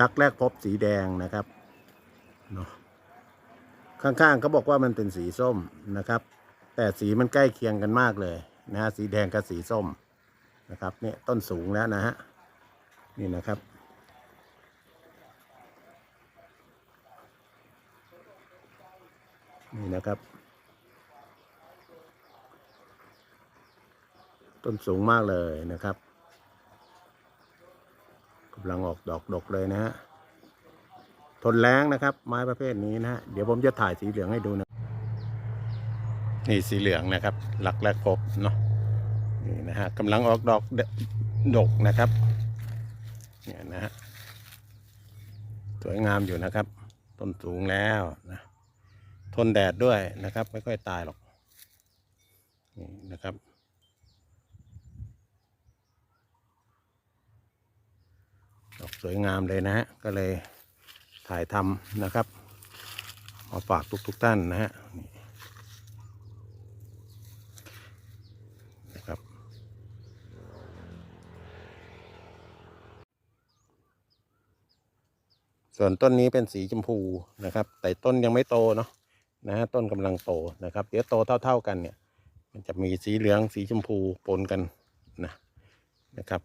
รักแรกพบสีแดงนะครับเนาะข้างๆเขาบอกว่ามันเป็นสีส้มนะครับ แต่สีมันใกล้เคียงกันมากเลยนะฮะสีแดงกับสีส้มนะครับเนี่ยต้นสูงแล้วนะฮะนี่นะครับนี่นะครับ ต้นสูงมากเลยนะครับ กำลังออกดอกดกเลยนะฮะทนแรงนะครับ ไม้ประเภทนี้นะฮะเดี๋ยวผมจะถ่ายสีเหลืองให้ดูนะ นี่สีเหลืองนะครับ หลักแรกพบเนาะนี่นะฮะกำลังออกดอกดดกนะครับเนี่ยนะฮะสวยงามอยู่นะครับ ต้นสูงแล้วนะทนแดดด้วยนะครับ ไม่ค่อยตายหรอกนี่นะครับ ดอก สวยงามเลยนะฮะก็เลยถ่ายทำนะครับ มาฝากทุกๆท่านนะฮะนี่นะครับ ส่วนต้นนี้เป็นสีชมพูนะครับ แต่ต้นยังไม่โตเนาะนะฮะต้นกำลังโตนะครับ เดี๋ยวโตเท่า ๆกันเนี่ย มันจะมีสีเหลืองสีชมพูปนกันนะนะครับ